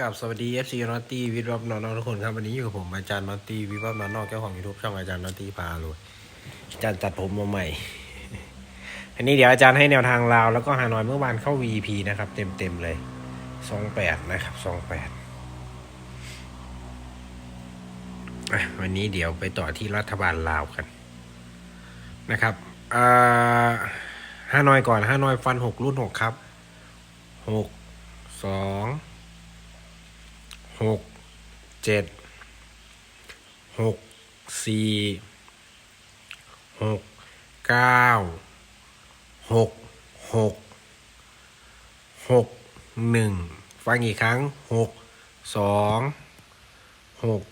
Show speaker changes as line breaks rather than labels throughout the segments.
กับสวัสดี FC นอตตี้วิทย์รอบนอนทุกคนครับวันนี้อยู่กับผมอาจารย์นอตตี้วิทย์รอบนอนนอกเจ้าของยูทูบช่องอาจารย์นอตตี้พาเลยอาจารย์ตัดผมมาใหม่ อันนี้เดี๋ยวอาจารย์ให้แนวทางลาวแล้วก็ฮานอยเมื่อวานเข้า VP นะครับ เต็มเต็มๆเลยสองแปดนะครับสองแปดวันนี้เดี๋ยวไปต่อที่รัฐบาลลาวกันนะครับฮานอยก่อนฮานอยฟันหกรุ่นหกครับหกสอง หกเจ็ดหกสี่หกเก้าหกหกหกหนึ่งฟังอีกครั้งหกสองหก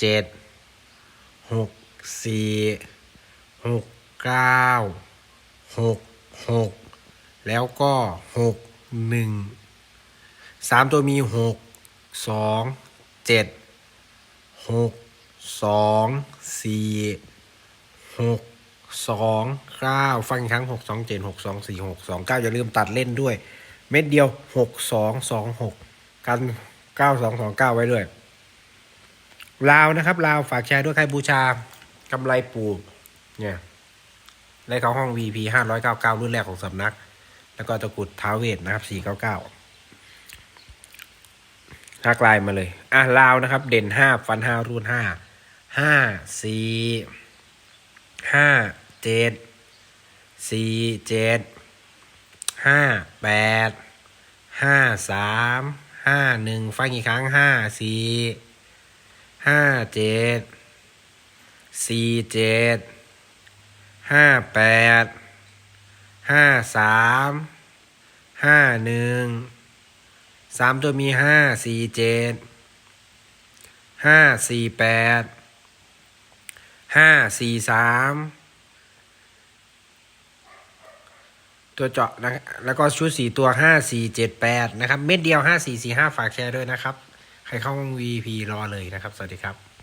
เจ็ดหกสี่หกเก้าหกหกแล้วก็หกหนึ่งสามตัวมีหก สองเจ็ดหกสองสี่หกสองเก้าฟังอีกครั้งหกสองเจ็ดหกสองสี่หกสองเก้าอย่าลืมตัดเล่นด้วย เม็ดเดียวหกสองสองหกกันเก้าสองสองเก้าไว้ด้วยลาวนะครับลาวฝากแชร์ด้วยใครบูชากำไรปูเนี่ยได้เข้าห้อง VP ห้าร้อยเก้าเก้ารุ่นแรกของสำนัก แล้วก็ตะกุดท้าเวทนะครับสี่เก้าเก้า ทักไลน์มาเลย อะลาวนะครับ เด่นห้าฟันห้ารูดห้าห้าสี่ห้าเจ็ดสี่เจ็ดห้าแปดห้าสามห้าหนึ่งฟังอีกครั้งห้าสี่ห้าเจ็ดสี่เจ็ดห้าแปดห้าสามห้าหนึ่ง สามตัวมีห้าสี่เจ็ดห้าสี่แปดห้าสี่สามตัวเจาะนะแล้วก็ชุดสี่ตัวห้าสี่เจ็ดแปดนะครับ เม็ดเดียวห้าสี่สี่ห้าฝากแชร์ด้วยนะครับ ใครเข้าห้อง VP รอเลยนะครับ สวัสดีครับ